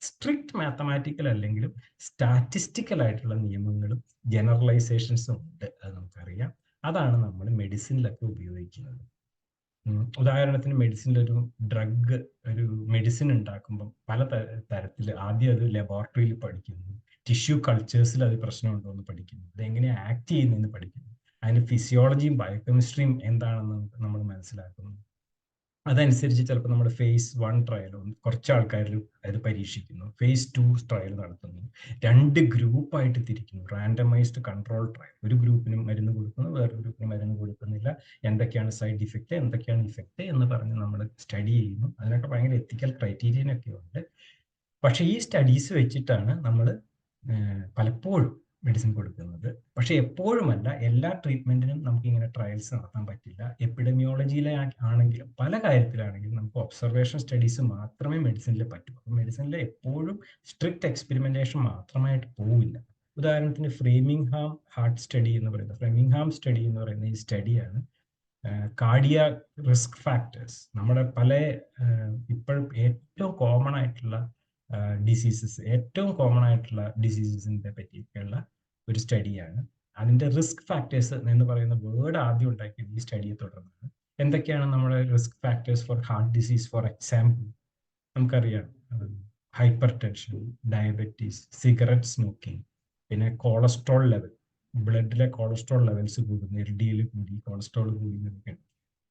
Speaker 1: സ്ട്രിക്റ്റ് മാത്തമാറ്റിക്കൽ അല്ലെങ്കിലും സ്റ്റാറ്റിസ്റ്റിക്കൽ ആയിട്ടുള്ള നിയമങ്ങളും ജനറലൈസേഷൻസും ഉണ്ട്. അത് നമുക്കറിയാം. അതാണ് നമ്മൾ മെഡിസിനിലൊക്കെ ഉപയോഗിക്കുന്നത്. ഉദാഹരണത്തിന് മെഡിസിനിൽ ഒരു ഡ്രഗ് ഒരു മെഡിസിൻ ഉണ്ടാക്കുമ്പോൾ പല തരത്തിൽ ആദ്യം അത് ലബോറട്ടറിയിൽ പഠിക്കുന്നു. ടിഷ്യൂ കൾച്ചേഴ്സിൽ അത് പ്രശ്നമുണ്ടോ എന്ന് പഠിക്കുന്നു അത് എങ്ങനെയാണ് ആക്ട് ചെയ്യുന്നതെന്ന് പഠിക്കുന്നു അതിന്റെ ഫിസിയോളജിയും ബയോകെമിസ്ട്രിയും എന്താണെന്ന് നമ്മൾ മനസ്സിലാക്കുന്നു. അതനുസരിച്ച് ചിലപ്പോൾ നമ്മൾ ഫേസ് വൺ ട്രയലും കുറച്ച് ആൾക്കാരിൽ അത് പരീക്ഷിക്കുന്നു. ഫേസ് ടു ട്രയൽ നടത്തുന്നു. രണ്ട് ഗ്രൂപ്പായിട്ട് തിരിക്കുന്നു. റാൻഡമൈസ്ഡ് കൺട്രോൾ ട്രയൽ ഒരു ഗ്രൂപ്പിന് മരുന്ന് കൊടുക്കുന്നു വേറൊരു ഗ്രൂപ്പിന് മരുന്ന് കൊടുക്കുന്നില്ല. എന്തൊക്കെയാണ് സൈഡ് ഇഫക്റ്റ് എന്തൊക്കെയാണ് ഇഫക്റ്റ് എന്ന് പറഞ്ഞ് നമ്മൾ സ്റ്റഡി ചെയ്യുന്നു. അതിനൊക്കെ ഭയങ്കര എത്തിക്കൽ ക്രൈറ്റീരിയനൊക്കെ ഉണ്ട്. പക്ഷേ ഈ സ്റ്റഡീസ് വെച്ചിട്ടാണ് നമ്മൾ പലപ്പോഴും മെഡിസിൻ കൊടുക്കുന്നത്. പക്ഷെ എപ്പോഴുമല്ല എല്ലാ ട്രീറ്റ്മെന്റിനും നമുക്ക് ഇങ്ങനെ ട്രയൽസ് നടത്താൻ പറ്റില്ല. എപ്പിഡമിയോളജിയിലെ ആണെങ്കിലും പല കാര്യത്തിലാണെങ്കിലും നമുക്ക് ഒബ്സർവേഷൻ സ്റ്റഡീസ് മാത്രമേ മെഡിസിനിൽ പറ്റൂ. അപ്പം മെഡിസിനിൽ എപ്പോഴും സ്ട്രിക്റ്റ് എക്സ്പെരിമെന്റേഷൻ മാത്രമായിട്ട് പോവില്ല. ഉദാഹരണത്തിന് ഫ്രീമിംഗ് ഹാം ഹാർട്ട് സ്റ്റഡി എന്ന് പറയുന്നത് ഫ്രീമിംഗ് ഹാം സ്റ്റഡി എന്ന് പറയുന്ന ഈ സ്റ്റഡിയാണ് കാർഡിയ റിസ്ക് ഫാക്ടേഴ്സ് നമ്മുടെ പല ഇപ്പോഴും ഏറ്റവും കോമൺ ആയിട്ടുള്ള ഡിസീസസ് ഏറ്റവും കോമൺ ആയിട്ടുള്ള ഡിസീസസിനെ പറ്റിയൊക്കെയുള്ള ഒരു സ്റ്റഡിയാണ് അതിന്റെ റിസ്ക് ഫാക്ടേഴ്സ് എന്ന് പറയുന്ന വേർഡ് ആദ്യം ഉണ്ടാക്കിയത് ഈ സ്റ്റഡിയെ തുടർന്നാണ്. എന്തൊക്കെയാണ് നമ്മുടെ risk factors for heart disease for example നമുക്കറിയാം. Hypertension diabetes cigarette smoking പിന്നെ കൊളസ്ട്രോൾ ലെവൽ ബ്ലഡിലെ കൊളസ്ട്രോൾ ലെവൽസ് കൂടുന്നു എൽ ഡി എൽ കൂടി കൊളസ്ട്രോൾ കൂടി എന്നൊക്കെയാണ്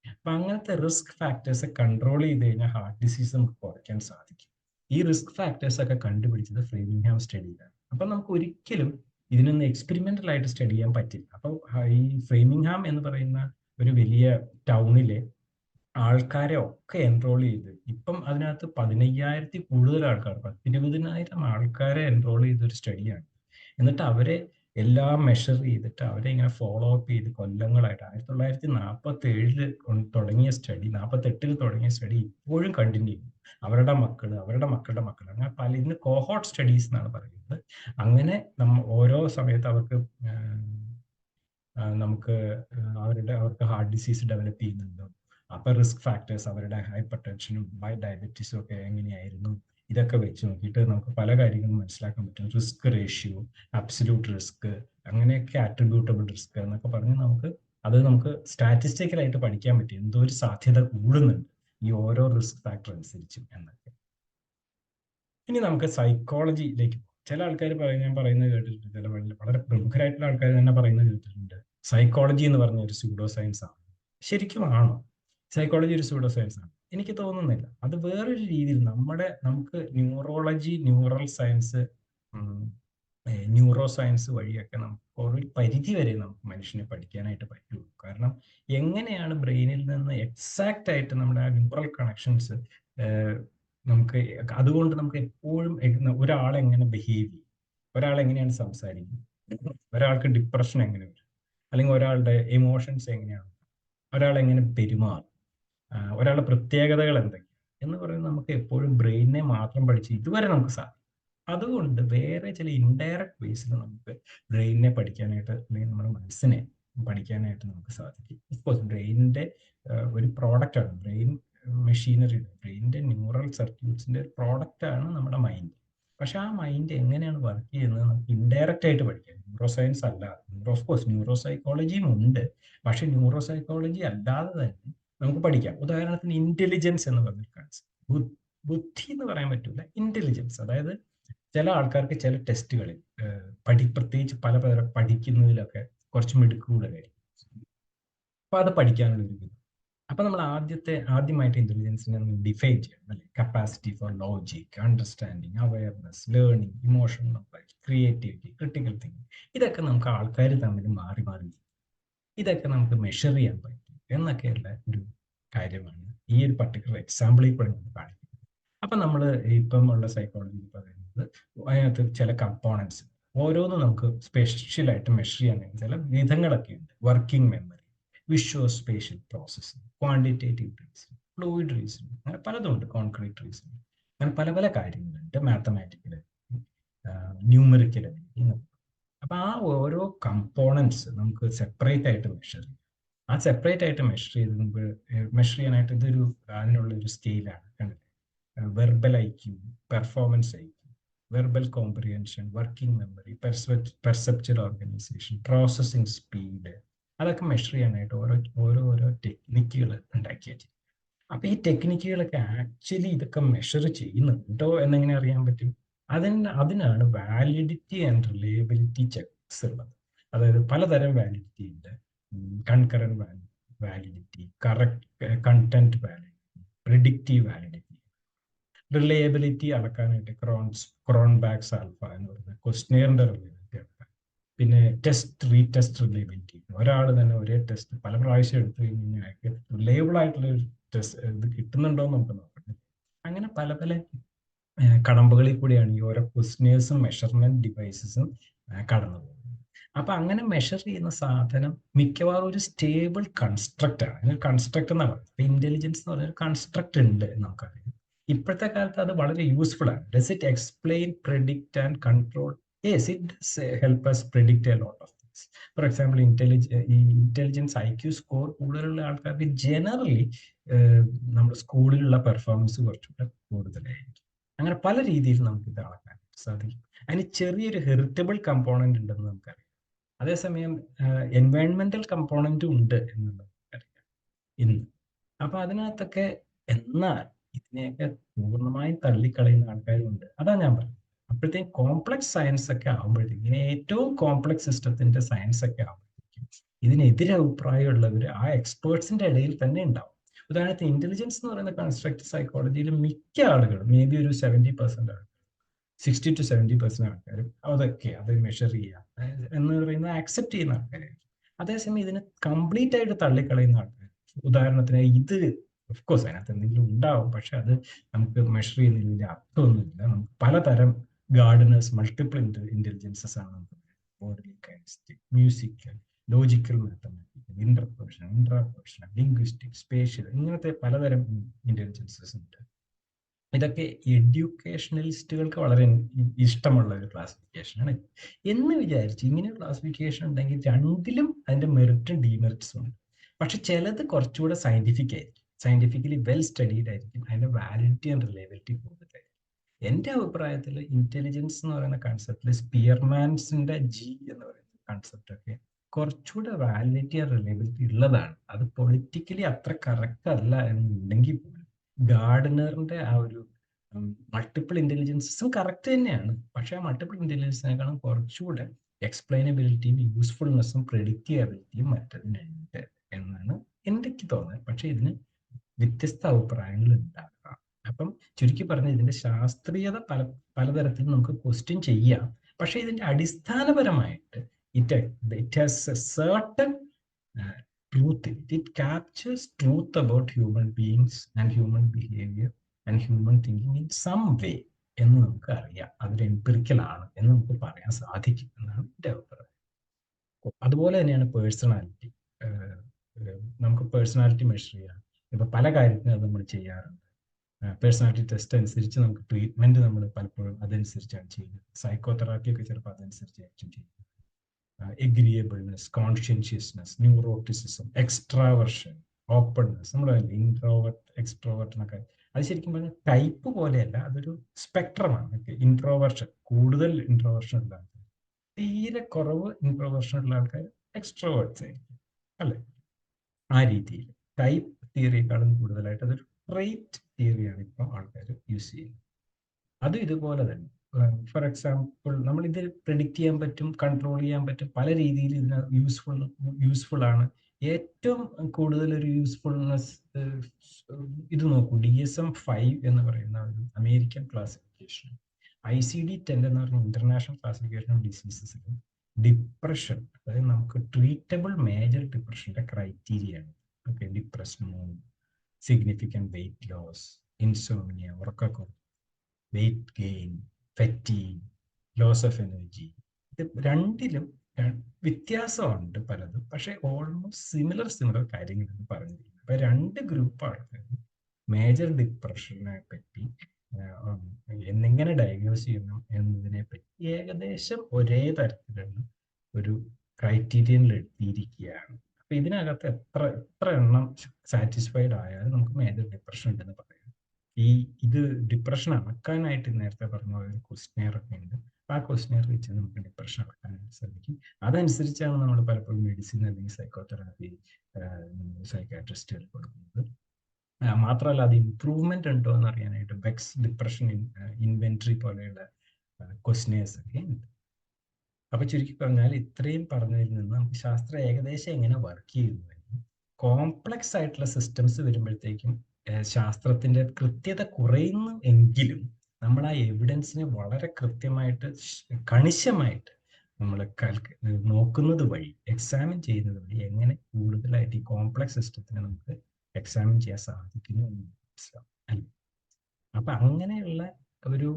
Speaker 1: അപ്പൊ അങ്ങനത്തെ റിസ്ക് ഫാക്ടേഴ്സ് കൺട്രോൾ ചെയ്ത് കഴിഞ്ഞാൽ ഹാർട്ട് ഡിസീസ് നമുക്ക് കുറയ്ക്കാൻ സാധിക്കും. ഈ റിസ്ക് ഫാക്ടേഴ്സ് ഒക്കെ കണ്ടുപിടിച്ചത് ഹാം സ്റ്റഡിയിലാണ് അപ്പൊ നമുക്ക് ഒരിക്കലും ഇതിനൊന്ന് എക്സ്പെരിമെന്റൽ ആയിട്ട് സ്റ്റഡി ചെയ്യാൻ പറ്റില്ല. അപ്പോൾ ഈ ഫ്രെയിമിംഗ്ഹാം എന്ന് പറയുന്ന ഒരു വലിയ ടൗണിലെ ആൾക്കാരെ ഒക്കെ എൻറോൾ ചെയ്ത് ഇപ്പം അതിനകത്ത് പതിനയ്യായിരത്തി കൂടുതൽ ആൾക്കാർ പത്തിരുപതിനായിരം ആൾക്കാരെ എൻറോൾ ചെയ്ത ഒരു സ്റ്റഡിയാണ് എന്നിട്ട് അവരെ എല്ലാം മെഷർ ചെയ്തിട്ട് അവരെ ഇങ്ങനെ ഫോളോ അപ്പ് ചെയ്ത് കൊല്ലങ്ങളായിട്ട്. ആയിരത്തി തൊള്ളായിരത്തി നാൽപ്പത്തി ഏഴിൽ തുടങ്ങിയ സ്റ്റഡി നാൽപ്പത്തി എട്ടിൽ തുടങ്ങിയ സ്റ്റഡി ഇപ്പോഴും കണ്ടിന്യൂ ചെയ്യും. അവരുടെ മക്കൾ അവരുടെ മക്കളുടെ മക്കൾ അങ്ങനെ പല ഇന്ന് കോഹോട്ട് സ്റ്റഡീസ് എന്നാണ് പറയുന്നത്. അങ്ങനെ നമ്മ ഓരോ സമയത്ത് അവർക്ക് നമുക്ക് അവരുടെ അവർക്ക് ഹാർട്ട് ഡിസീസ് ഡെവലപ്പ് ചെയ്യുന്നുണ്ടോ. അപ്പൊ റിസ്ക് ഫാക്ടേഴ്സ് അവരുടെ ഹൈപ്പർ ടെൻഷനും ഡയബറ്റീസും ഒക്കെ എങ്ങനെയായിരുന്നു? ഇതൊക്കെ വെച്ച് നോക്കിയിട്ട് നമുക്ക് പല കാര്യങ്ങളും മനസ്സിലാക്കാൻ പറ്റും. റിസ്ക് റേഷ്യോ അബ്സല്യൂട്ട് റിസ്ക് അങ്ങനെയൊക്കെ ആട്രിബ്യൂട്ടബിൾ റിസ്ക് എന്നൊക്കെ പറഞ്ഞ് നമുക്ക് അത് നമുക്ക് സ്റ്റാറ്റിസ്റ്റിക്കലായിട്ട് പഠിക്കാൻ പറ്റും. എന്തോ ഒരു സാധ്യത കൂടുന്നുണ്ട് ഈ ഓരോ റിസ്ക് ഫാക്ടർ അനുസരിച്ചും എന്നൊക്കെ. ഇനി നമുക്ക് സൈക്കോളജിയിലേക്ക് ചില ആൾക്കാർ പറയുന്ന ഞാൻ പറയുന്നത് കേട്ടിട്ടുണ്ട്. ചില വളരെ പ്രമുഖരായിട്ടുള്ള ആൾക്കാർ തന്നെ പറയുന്നത് കേട്ടിട്ടുണ്ട്. സൈക്കോളജി എന്ന് പറഞ്ഞ ഒരു സ്യൂഡോ സയൻസ് ആണ്. ശരിക്കും ആണോ? സൈക്കോളജി ഒരു സ്യൂഡോ സയൻസ് ആണ്. എനിക്ക് തോന്നുന്നില്ല. അത് വേറൊരു രീതിയിൽ നമ്മുടെ നമുക്ക് neurology neural science neuroscience വഴിയൊക്കെ നമുക്ക് ഒരു പരിധി വരെ നമുക്ക് മനുഷ്യനെ പഠിക്കാനായിട്ട് പറ്റുള്ളൂ. കാരണം എങ്ങനെയാണ് ബ്രെയിനിൽ നിന്ന് എക്സാക്റ്റ് ആയിട്ട് നമ്മുടെ ആ ന്യൂറൽ കണക്ഷൻസ് നമുക്ക് അതുകൊണ്ട് നമുക്ക് എപ്പോഴും ഒരാൾ എങ്ങനെ ബിഹേവ് ചെയ്യും? ഒരാൾ എങ്ങനെയാണ് സംസാരിക്കുന്നത് ഒരാൾക്ക് ഡിപ്രഷൻ എങ്ങനെ വരും? അല്ലെങ്കിൽ ഒരാളുടെ ഇമോഷൻസ് എങ്ങനെയാണ്? ഒരാൾ എങ്ങനെ പെരുമാറും? ഒരാളുടെ പ്രത്യേകതകൾ എന്തൊക്കെയാണ് എന്ന് പറയുന്നത് നമുക്ക് എപ്പോഴും ബ്രെയിനെ മാത്രം പഠിച്ച് ഇതുവരെ നമുക്ക് സാധിക്കും അതുകൊണ്ട് വേറെ ചില ഇൻഡയറക്റ്റ് വേസിൽ നമുക്ക് ബ്രെയിനിനെ പഠിക്കാനായിട്ട് അല്ലെങ്കിൽ നമ്മുടെ മനസ്സിനെ പഠിക്കാനായിട്ട് നമുക്ക് സാധിക്കും. ഇഫ്കോഴ്സ് ബ്രെയിനിന്റെ ഒരു പ്രോഡക്റ്റ് ആണ്. ബ്രെയിൻ മെഷീനറി ബ്രെയിനിന്റെ ന്യൂറൽ സർക്യൂട്ട്സിന്റെ പ്രോഡക്റ്റ് ആണ് നമ്മുടെ മൈൻഡ് പക്ഷെ ആ മൈൻഡ് എങ്ങനെയാണ് വർക്ക് ചെയ്യുന്നത് നമുക്ക് ഇൻഡയറക്റ്റ് ആയിട്ട് പഠിക്കാം. ന്യൂറോ സയൻസ് അല്ലാതെ. ഓഫ് കോഴ്സ് ന്യൂറോ സൈക്കോളജിയും ഉണ്ട്. പക്ഷെ ന്യൂറോ സൈക്കോളജി അല്ലാതെ തന്നെ നമുക്ക് പഠിക്കാം. ഉദാഹരണത്തിന് ഇന്റലിജൻസ് എന്ന് കൺസെപ്റ്റ് ബുദ്ധി എന്ന് പറയാൻ പറ്റില്ല ഇന്റലിജൻസ് അതായത് ചില ആൾക്കാർക്ക് ചില ടെസ്റ്റുകളിൽ പഠി പ്രത്യേകിച്ച് പല പല പഠിക്കുന്നതിലൊക്കെ കുറച്ച് മിടുക്ക് കാര്യം അപ്പൊ അത് പഠിക്കാനുള്ള ഒരു വിധം അപ്പൊ നമ്മൾ ആദ്യത്തെ ആദ്യമായിട്ട് ഇന്റലിജൻസിനെ നമ്മൾ ഡിഫൈൻ ചെയ്യണം അല്ലെ? Capacity for logic understanding awareness learning emotional creativity critical thinking ഇതൊക്കെ നമുക്ക് ആൾക്കാർ തമ്മിൽ മാറി മാറി ഇതൊക്കെ നമുക്ക് മെഷർ ചെയ്യാൻ പറ്റും. എന്നൊക്കെയുള്ള ഒരു കാര്യമാണ് ഈ ഒരു പർട്ടിക്കുലർ എക്സാമ്പിളിൽ കൂടെ നമുക്ക് കാണിക്കുന്നത്. അപ്പൊ നമ്മൾ ഇപ്പം ഉള്ള സൈക്കോളജി പറയുന്നത് അതിനകത്ത് ചില കമ്പോണൻസ് ഓരോന്നും നമുക്ക് സ്പെഷ്യലായിട്ട് മെഷർ ചെയ്യാൻ ചില വിധങ്ങളൊക്കെ ഉണ്ട്. Working memory visual spatial processing quantitative reason fluid reason അങ്ങനെ പലതുണ്ട് കോൺക്രീറ്റ് റീസൺ അങ്ങനെ പല പല കാര്യങ്ങളുണ്ട്. മാത്തമാറ്റിക്കൽ ന്യൂമറിക്കൽ അപ്പൊ ആ ഓരോ കമ്പോണൻസ് നമുക്ക് സെപ്പറേറ്റ് ആയിട്ട് മെഷർ ചെയ്യാം. ആ സെപ്പറേറ്റ് ആയിട്ട് മെഷർ ചെയ്ത് മെഷർ ചെയ്യാനായിട്ട് ഇതൊരു അതിനുള്ള ഒരു സ്കെയിലാണ് കണ്ടില്ലേ? Verbal IQ performance IQ verbal comprehension working memory perceptual organization processing speed അതൊക്കെ മെഷർ ചെയ്യാനായിട്ട് ഓരോ ഓരോ ഓരോ ടെക്നിക്കുകൾ ഉണ്ടാക്കി അപ്പൊ ഈ ടെക്നിക്കുകളൊക്കെ ആക്ച്വലി ഇതൊക്കെ മെഷർ ചെയ്യുന്നുണ്ടോ എന്നെങ്ങനെ അറിയാൻ പറ്റും? അതിന് അതിനാണ് വാലിഡിറ്റി ആൻഡ് റിലയബിലിറ്റി ചെക്സ് ഉള്ളത്. അതായത് പലതരം വാലിഡിറ്റി ഉണ്ട്. Concurrent validity correct content validity predictive validity reliability അളക്കാനായിട്ട് Crohn's Cronbach's alpha എന്ന് പറയുന്ന ക്വസ്റ്റിയറിന്റെ റിലയബിലിറ്റി അളക്കാൻ പിന്നെ ടെസ്റ്റ് റീടെസ്റ്റ് റിലയബിലിറ്റി ഒരാൾ തന്നെ ഒരേ ടെസ്റ്റ് പല പ്രാവശ്യം എടുത്തു കഴിഞ്ഞാൽ റിലയബിൾ ആയിട്ടുള്ള ഒരു ടെസ്റ്റ് ഇത് കിട്ടുന്നുണ്ടോ എന്ന് നമുക്ക് നോക്കണം അങ്ങനെ പല പല കടമ്പകളിൽ കൂടിയാണ് ഈ ഓരോ ക്വസ്റ്റിനേഴ്സും മെഷർമെന്റ് ഡിവൈസസും കടന്നു അപ്പൊ അങ്ങനെ മെഷർ ചെയ്യുന്ന സാധനം മിക്കവാറും ഒരു സ്റ്റേബിൾ കൺസ്ട്രക്റ്റ് ആണ്. കൺസ്ട്രക്ട് എന്നാണ് പറയുന്നത്. ഇന്റലിജൻസ് എന്ന് പറഞ്ഞ കൺസ്ട്രക്ട് ഉണ്ട് നമുക്കറിയാം. ഇപ്പോഴത്തെ കാലത്ത് അത് വളരെ യൂസ്ഫുൾ ആണ്. Does it explain predict and control yes it help us predict a lot of things for example ഇന്റലിജ ഈ ഇന്റലിജൻസ് ഐ ക്യു സ്കോർ കൂടുതലുള്ള ആൾക്കാർക്ക് ജനറലി നമ്മുടെ സ്കൂളിലുള്ള പെർഫോമൻസ് കുറച്ചുകൂടെ കൂടുതലായിരിക്കും. അങ്ങനെ പല രീതിയിൽ നമുക്ക് ഇത് അളക്കാൻ സാധിക്കും. അതിന് ചെറിയൊരു ഹെറിറ്റബിൾ കമ്പോണന്റ് ഉണ്ടെന്ന് നമുക്കറിയാം. അതേസമയം എൻവയൺമെന്റൽ കമ്പോണന്റ് ഉണ്ട് എന്നുള്ളത് ഇന്ന്. അപ്പൊ അതിനകത്തൊക്കെ എന്നാൽ ഇതിനെയൊക്കെ പൂർണമായും തള്ളിക്കളയുന്ന ആൾക്കാരുണ്ട്. അതാ ഞാൻ പറഞ്ഞത്. അപ്പോഴത്തേക്കും കോംപ്ലക്സ് സയൻസ് ഒക്കെ ആകുമ്പോഴത്തേക്കും ഇങ്ങനെ ഏറ്റവും കോംപ്ലക്സ് സിസ്റ്റത്തിന്റെ സയൻസ് ഒക്കെ ആകുമ്പോഴത്തേക്കും ഇതിനെതിരെ അഭിപ്രായമുള്ളവർ ആ എക്സ്പേർട്സിന്റെ ഇടയിൽ തന്നെ ഉണ്ടാവും. ഉദാഹരണത്തിന് ഇന്റലിജൻസ് എന്ന് പറയുന്ന കൺസ്ട്രക്ട് സൈക്കോളജിയിൽ മിക്ക ആളുകളും മേ ബി ഒരു സെവന്റി പെർസെന്റ് ആൾക്കാർ സിക്സ്റ്റി ടു സെവന്റി പെർസെന്റ് ആൾക്കാരും അതൊക്കെ അത് മെഷർ ചെയ്യുക എന്ന് പറയുന്നത് ആക്സെപ്റ്റ് ചെയ്യുന്ന ആൾക്കാരായിരിക്കും അതേസമയം ഇതിനെ കംപ്ലീറ്റ് ആയിട്ട് തള്ളിക്കളയുന്ന ആൾക്കാർ ഉദാഹരണത്തിന് ഇത് ഓഫ് കോഴ്സ് അതിനകത്ത് എന്തെങ്കിലും ഉണ്ടാവും. പക്ഷെ അത് നമുക്ക് മെഷർ ചെയ്യുന്നതിൽ അർത്ഥമൊന്നുമില്ല. നമുക്ക് പലതരം ഗാർഡനേഴ്സ് മൾട്ടിപ്പിൾ ഇന്റലിജൻസസ് ആണ് നമുക്ക് മ്യൂസിക്കൽ ലോജിക്കൽ മാത്തമാറ്റിക്കൽ ഇന്റർപ്രൊഫഷണൽ ഇന്റർപ്രഷൻ ലിംഗ്വിസ്റ്റിക് സ്പേഷ്യൽ ഇങ്ങനത്തെ പലതരം ഇന്റലിജൻസസ് ഉണ്ട്. ഇതൊക്കെ എഡ്യൂക്കേഷണലിസ്റ്റുകൾക്ക് വളരെ ഇഷ്ടമുള്ള ഒരു ക്ലാസിഫിക്കേഷൻ ആണ് എന്ന് വിചാരിച്ച് ഇങ്ങനെ ക്ലാസിഫിക്കേഷൻ ഉണ്ടെങ്കിൽ രണ്ടിലും അതിന്റെ മെറിറ്റും ഡീമെറിറ്റ്സും ഉണ്ട്. പക്ഷെ ചിലത് കുറച്ചുകൂടെ സയന്റിഫിക് ആയിരിക്കും. സയന്റിഫിക്കലി വെൽ സ്റ്റഡീഡ് ആയിരിക്കും. അതിന്റെ വാലിഡിറ്റി ആൻഡ് റിലയബിലിറ്റി കൂടുതലായിരിക്കും. എന്റെ അഭിപ്രായത്തിൽ ഇന്റലിജൻസ് എന്ന് പറയുന്ന കൺസെപ്റ്റിൽ സ്പിയർമാൻസിന്റെ ജി എന്ന് പറയുന്ന കൺസെപ്റ്റ് ഒക്കെ കുറച്ചുകൂടെ വാലിഡിറ്റി ആൻഡ് റിലയബിലിറ്റി ഉള്ളതാണ്. അത് പൊളിറ്റിക്കലി അത്ര കറക്റ്റ് അല്ല എന്നുണ്ടെങ്കിൽ പോലും ഗാർഡനറിന്റെ ആ ഒരു മൾട്ടിപ്പിൾ ഇന്റലിജൻസും കറക്റ്റ് തന്നെയാണ്. പക്ഷെ ആ മൾട്ടിപ്പിൾ ഇന്റലിജൻസിനേക്കാളും കുറച്ചുകൂടെ എക്സ്പ്ലെയിനബിലിറ്റിയും യൂസ്ഫുൾനെസ്സും പ്രെഡിക്റ്റബിലിറ്റിയും മറ്റതിനുണ്ട് എന്നാണ് എനിക്ക് തോന്നുന്നത്. പക്ഷെ ഇതിന് വ്യത്യസ്ത അഭിപ്രായങ്ങൾ ഉണ്ടാകാം അപ്പം ചുരുക്കി പറഞ്ഞ ഇതിന്റെ ശാസ്ത്രീയത പല പലതരത്തിൽ നമുക്ക് ക്വസ്റ്റ്യൻ ചെയ്യാം. പക്ഷെ ഇതിന്റെ അടിസ്ഥാനപരമായിട്ട് it it has a certain truth It captures truth about human beings and human behavior and human thinking in some way എന്ന് നമുക്ക് അറിയാം അതൊരു എംപിറിക്കലാണ് എന്ന് നമുക്ക് പറയാൻ സാധിക്കും എന്നാണ് എന്റെ അഭിപ്രായം. അതുപോലെ തന്നെയാണ് പേഴ്സണാലിറ്റി നമുക്ക് പേഴ്സണാലിറ്റി മെഷർ ചെയ്യാം. ഇപ്പൊ പല കാര്യത്തിനും അത് നമ്മൾ ചെയ്യാറുണ്ട്. പേഴ്സണാലിറ്റി ടെസ്റ്റ് അനുസരിച്ച് നമുക്ക് ട്രീറ്റ്മെന്റ് നമ്മൾ പലപ്പോഴും അതനുസരിച്ചാണ് ചെയ്യുന്നത്. സൈക്കോതെറാപ്പി ഒക്കെ ചിലപ്പോൾ അതനുസരിച്ചായിരിക്കും ചെയ്യുന്നത്. Agreeableness conscientiousness neuroticism extraversion openness നമ്മൾ ഇൻട്രോവർട്ട് എക്സ്ട്രോവർട്ട് എന്നൊക്കെ. അത് ശരിക്കും പറഞ്ഞാൽ ടൈപ്പ് പോലെയല്ല അതൊരു സ്പെക്ട്രമാണ് ഇൻട്രോവർഷൻ കൂടുതൽ ഇൻട്രോവർഷൻ ഉള്ള ആൾക്കാർ തീരെ കുറവ് ഇൻട്രോവർഷൻ ഉള്ള ആൾക്കാർ എക്സ്ട്രോവേർട്സ് ആയിരിക്കും അല്ലെ? ആ രീതിയിൽ. ടൈപ്പ് തിയറിയെക്കാളും കൂടുതലായിട്ട് അതൊരു ട്രേറ്റ് തിയറിയാണ് ഇപ്പം ആൾക്കാർ യൂസ് ചെയ്യുന്നത്. അതും ഇതുപോലെ തന്നെ. ഫോർ എക്സാമ്പിൾ നമ്മൾ ഇത് പ്രിഡിക്റ്റ് ചെയ്യാൻ പറ്റും കൺട്രോൾ ചെയ്യാൻ പറ്റും പല രീതിയിൽ ഇതിന് യൂസ്ഫുൾ യൂസ്ഫുൾ ആണ്. ഏറ്റവും കൂടുതൽ ഒരു യൂസ്ഫുൾനെസ് ഇത് നോക്കൂ. ഡി എസ് എം ഫൈവ് എന്ന് പറയുന്ന ഒരു American classification I C D ten എന്ന് പറഞ്ഞ ഇന്റർനാഷണൽ ക്ലാസിഫിക്കേഷൻ ഓഫ് ഡിസീസസിലും ഡിപ്രഷൻ അതായത് നമുക്ക് ട്രീറ്റബിൾ മേജർ ഡിപ്രഷന്റെ ക്രൈറ്റീരിയ ആണ്. Okay depression significant weight loss insomnia ഉറക്കക്കുറവ് weight gain fatigue loss of energy ഇത് രണ്ടിലും വ്യത്യാസമുണ്ട് പലതും. പക്ഷെ ഓൾമോസ്റ്റ് സിമിലർ സിമിലർ കാര്യങ്ങളാണ് പറഞ്ഞിരിക്കുന്നത്. അപ്പൊ രണ്ട് ഗ്രൂപ്പ് ആൾക്കാർ മേജർ ഡിപ്രഷനെ പറ്റി എന്നെങ്ങനെ ഡയഗ്നോസ് ചെയ്യണം എന്നതിനെ പറ്റി ഏകദേശം ഒരേ തരത്തിലുള്ള ഒരു ക്രൈറ്റീരിയനിൽ എത്തിയിരിക്കുകയാണ് അപ്പൊ ഇതിനകത്ത് എത്ര എത്ര എണ്ണം സാറ്റിസ്ഫൈഡ് ആയാലും നമുക്ക് മേജർ ഡിപ്രഷൻ ഉണ്ടെന്ന് പറയാം. ഈ ഇത് ഡിപ്രഷൻ അളക്കാനായിട്ട് നേരത്തെ പറഞ്ഞ ഒരു ക്വസ്റ്റ്നെയർ ഒക്കെ ഉണ്ട്. ആ ക്വസ്റ്റ്നെയർ വെച്ച് നമുക്ക് ഡിപ്രഷൻ അളക്കാനായിട്ട് സാധിക്കും അതനുസരിച്ചാണ് നമ്മൾ പലപ്പോഴും മെഡിസിൻ അല്ലെങ്കിൽ സൈക്കോതെറാപ്പി സൈക്കാട്രിസ്റ്റുകൾ കൊടുക്കുന്നത്. മാത്രമല്ല അത് ഇമ്പ്രൂവ്മെന്റ് ഉണ്ടോ എന്ന് അറിയാനായിട്ട് ബെക്സ് ഡിപ്രഷൻ ഇൻവെന്ററി പോലെയുള്ള ക്വസ്റ്റ്നെയേഴ്സ് ഒക്കെ ഉണ്ട്. അപ്പൊ ചുരുക്കി പറഞ്ഞാൽ ഇത്രയും പറഞ്ഞതിൽ നിന്ന് നമുക്ക് ശാസ്ത്രം ഏകദേശം എങ്ങനെ വർക്ക് ചെയ്യുന്നു കോംപ്ലക്സ് ആയിട്ടുള്ള സിസ്റ്റംസ് വരുമ്പോഴത്തേക്കും ശാസ്ത്രത്തിന്റെ കൃത്യത കുറയുന്നു എങ്കിലും നമ്മൾ ആ എവിഡൻസിനെ വളരെ കൃത്യമായിട്ട് കണിശമായിട്ട് നമ്മൾ നോക്കുന്നത് വഴി എക്സാമിൻ ചെയ്യുന്നത് വഴി എങ്ങനെ കൂടുതലായിട്ട് ഈ കോംപ്ലക്സ് സിസ്റ്റത്തിനെ നമുക്ക് എക്സാമിൻ ചെയ്യാൻ സാധിക്കുന്നു എന്ന് മനസ്സിലാവും അപ്പൊ അങ്ങനെയുള്ള ഒരു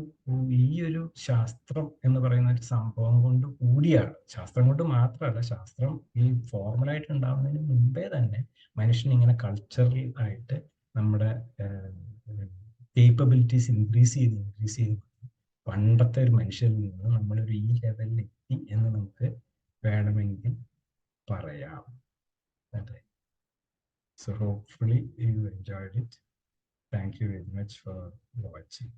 Speaker 1: ഈ ഒരു ശാസ്ത്രം എന്ന് പറയുന്ന ഒരു സംഭവം കൊണ്ട് കൂടിയാണ്. ശാസ്ത്രം കൊണ്ട് മാത്രമല്ല ശാസ്ത്രം ഈ ഫോർമലായിട്ട് ഉണ്ടാവുന്നതിന് മുമ്പേ തന്നെ മനുഷ്യൻ ഇങ്ങനെ കൾച്ചറൽ ആയിട്ട് നമ്മുടെ കേപ്പബിലിറ്റീസ് ഇൻക്രീസ് ചെയ്ത് ഇൻക്രീസ് ചെയ്ത് പണ്ടത്തെ ഒരു മനുഷ്യരിൽ നിന്ന് നമ്മളൊരു ഈ ലെവലിൽ എത്തി എന്ന് നമുക്ക് വേണമെങ്കിൽ പറയാം. അതെ. So hopefully you enjoyed it thank you very much for watching